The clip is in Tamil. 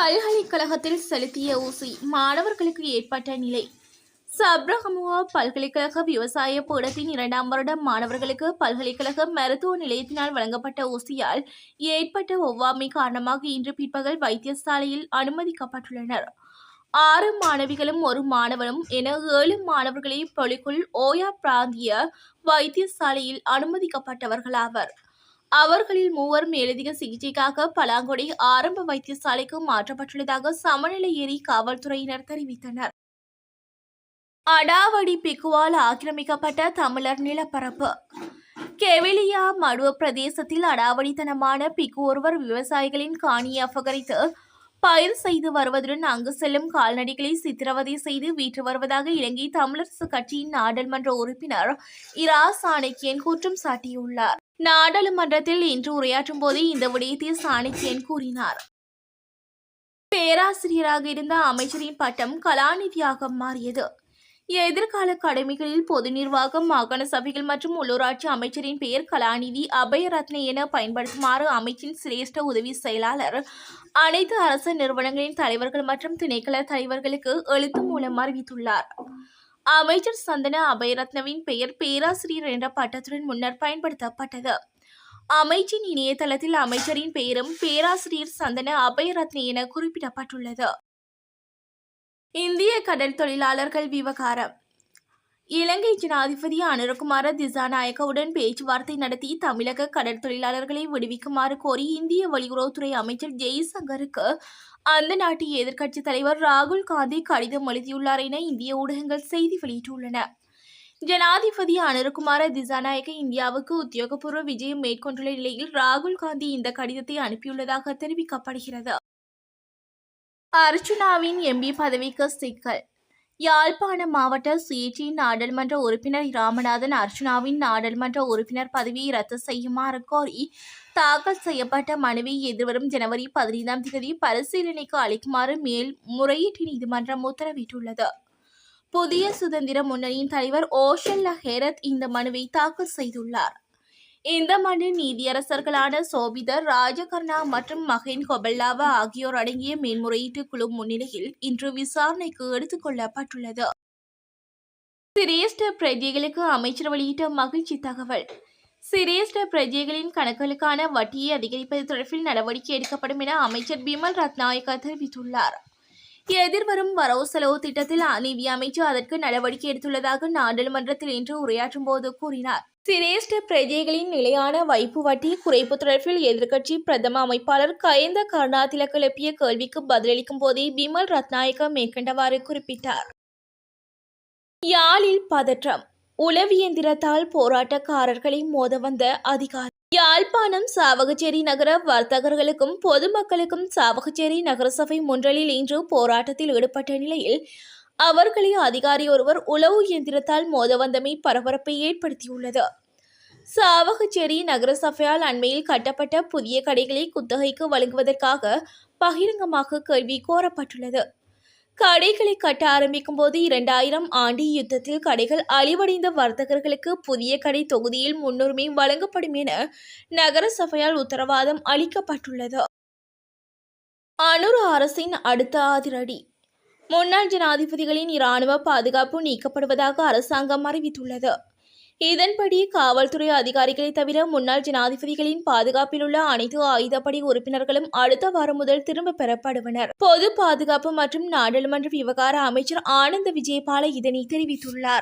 பல்கலைக்கழகத்தில் செலுத்திய ஊசி மாணவர்களுக்கு ஏற்பட்ட நிலை. சப்ரஹமுவா பல்கலைக்கழக விவசாய பீடத்தின் இரண்டாம் வருட மாணவர்களுக்கு பல்கலைக்கழக மருத்துவ நிலையத்தினால் வழங்கப்பட்ட ஊசியால் ஏற்பட்ட ஒவ்வாமை காரணமாக இன்று பிற்பகல் வைத்தியசாலையில் அனுமதிக்கப்பட்டுள்ளனர். ஆறு மாணவிகளும் ஒரு மாணவனும் என ஏழு மாணவர்களை பொலிக்குள் ஓயா பிராந்திய வைத்தியசாலையில் அனுமதிக்கப்பட்டவர்களாவர். அவர்களில் மூவர் மேலதிக சிகிச்சைக்காக பலாங்குடி ஆரம்ப வைத்தியசாலைக்கு மாற்றப்பட்டுள்ளதாக சமநிலை ஏறி காவல்துறையினர் தெரிவித்தனர். அடாவடி பிக்குவால் ஆக்கிரமிக்கப்பட்ட தமிழர் நிலப்பரப்பு. கெவிலியா மடுவ பிரதேசத்தில் அடாவடித்தனமான பிக்கு ஒருவர் விவசாயிகளின் காணியை அபகரித்து பயிர் செய்து வருவதுடன் அங்கு செல்லும் கால்நடைகளை சித்திரவதை செய்து வீற்று வருவதாக இலங்கை தமிழரசு கட்சியின் நாடாளுமன்ற உறுப்பினர் இரா சாணக்கியன் குற்றம் சாட்டியுள்ளார். நாடாளுமன்றத்தில் இன்று உரையாற்றும் போதே இந்த விடயத்தை சாணக்கியன் கூறினார். பேராசிரியராக இருந்த அமைச்சரின் பட்டம் கலாநிதியாக மாறியது. எதிர்கால கடமைகளில் பொது நிர்வாகம் மாகாண சபைகள் மற்றும் உள்ளூராட்சி அமைச்சரின் பெயர் கலாநிதி அபயரத்ன என பயன்படுத்துமாறு அமைச்சின் சிரேஷ்ட உதவி செயலாளர் அனைத்து அரசு நிறுவனங்களின் தலைவர்கள் மற்றும் திணைக்கள தலைவர்களுக்கு எழுத்து மூலம் அறிவித்துள்ளார். அமைச்சர் சந்தன அபயரத்னவின் பெயர் பேராசிரியர் என்ற பட்டத்துடன் முன்னர் பயன்படுத்தப்பட்டது. அமைச்சின் இணையதளத்தில் அமைச்சரின் பெயரும் பேராசிரியர் சந்தன அபயரத்ன என குறிப்பிடப்பட்டுள்ளது. இந்திய கடல் தொழிலாளர்கள் விவகாரம். இலங்கை ஜனாதிபதி அனுரகுமார திசாநாயக்கவுடன் பேச்சுவார்த்தை நடத்தி தமிழக கடற்தொழிலாளர்களை விடுவிக்குமாறு கோரி இந்திய வெளியுறவுத்துறை அமைச்சர் ஜெய்சங்கருக்கு அந்த நாட்டு எதிர்க்கட்சித் தலைவர் ராகுல் காந்தி கடிதம் எழுதியுள்ளார் என இந்திய ஊடகங்கள் செய்தி வெளியிட்டுள்ளன. ஜனாதிபதி அனுரகுமார திசாநாயக்க இந்தியாவுக்கு உத்தியோகபூர்வ விஜயம் மேற்கொண்டுள்ள நிலையில் ராகுல் காந்தி இந்த கடிதத்தை அனுப்பியுள்ளதாக தெரிவிக்கப்படுகிறது. அர்ச்சுனாவின் எம்பி பதவிக்கு சிக்கல் யாழ்ப்பாண மாவட்ட சுயேட்சை நாடாளுமன்ற உறுப்பினர் ராமநாதன் அர்ச்சனாவின் நாடாளுமன்ற உறுப்பினர் பதவியை ரத்து செய்யுமாறு கோரி தாக்கல் செய்யப்பட்ட மனுவை எதிர்வரும் ஜனவரி பதினைந்தாம் தேதி பரிசீலனைக்கு அளிக்குமாறு மேல் முறையீட்டு நீதிமன்றம் உத்தரவிட்டுள்ளது. புதிய சுதந்திர முன்னணியின் தலைவர் ஓஷன் லஹேரத் இந்த மனுவை தாக்கல் செய்துள்ளார். இந்த மனு நீதியரசர்களான சோபிதர் ராஜகர்ணா மற்றும் மகேன் கொபல்லாவா ஆகியோர் அடங்கிய மேல்முறையீட்டுக் குழு முன்னிலையில் இன்று விசாரணைக்கு எடுத்துக் கொள்ளப்பட்டுள்ளது. சிரேஷ்ட பிரஜைகளுக்கு அமைச்சர் வெளியிட்ட மகிழ்ச்சி தகவல். சிரேஷ்ட பிரஜைகளின் கணக்குகளுக்கான வட்டியை அதிகரிப்பது தொடர்பில் நடவடிக்கை எடுக்கப்படும் என அமைச்சர் பிமல் ரத்நாயக்கா தெரிவித்துள்ளார். எதிர்வரும் வரவு செலவு திட்டத்தில் நிதி அமைச்சு அதற்கு நடவடிக்கை எடுத்துள்ளதாக நாடாளுமன்றத்தில் இன்று உரையாற்றும் போது கூறினார். சிரேஷ்ட பிரஜைகளின் நிலையான வைப்பு வட்டி குறைப்பு தொடர்பில் எதிர்க்கட்சி பிரதம அமைப்பாளர் கயந்த கருணாதிலக்கு எழுப்பிய கேள்விக்கு பதிலளிக்கும் போதே பிமல் ரத்நாயக்க மேற்கண்டவாறு குறிப்பிட்டார். யாழில் பதற்றம். உளவியந்திரத்தால் போராட்டக்காரர்களை மோத வந்த அதிகாரி யாழ்ப்பாணம் சாவகச்சேரி நகர வர்த்தகர்களுக்கும் பொதுமக்களுக்கும் சாவகச்சேரி நகரசபை முன்றலில் இன்று போராட்டத்தில் ஈடுபட்ட நிலையில் அவர்களை அதிகாரி ஒருவர் உளவு இயந்திரத்தால் மோத வந்தமை பரபரப்பை ஏற்படுத்தியுள்ளது. சாவகச்சேரி நகரசபையால் அண்மையில் கட்டப்பட்ட புதிய கடைகளை குத்தகைக்கு வழங்குவதற்காக பகிரங்கமாக கேள்வி கோரப்பட்டுள்ளது. கடைகளை கட்ட ஆரம்பிக்கும் போது இரண்டாயிரம் ஆண்டு யுத்தத்தில் கடைகள் அழிவடைந்த வர்த்தகர்களுக்கு புதிய கடை தொகுதியில் முன்னுரிமை வழங்கப்படும் என நகர சபையால் உத்தரவாதம் அளிக்கப்பட்டுள்ளது. அனூர் அரசின் அடுத்த அதிரடி. முன்னாள் ஜனாதிபதிகளின் இராணுவ பாதுகாப்பு நீக்கப்படுவதாக அரசாங்கம் அறிவித்துள்ளது. இதன்படி காவல்துறை அதிகாரிகளை தவிர முன்னாள் ஜனாதிபதிகளின் பாதுகாப்பில் உள்ள அனைத்து ஆயுதப்படை உறுப்பினர்களும் அடுத்த வாரம் முதல் திரும்ப பெறப்படுவனர். பொது பாதுகாப்பு மற்றும் நாடாளுமன்ற விவகார அமைச்சர் ஆனந்த விஜயபால இதனை தெரிவித்துள்ளார்.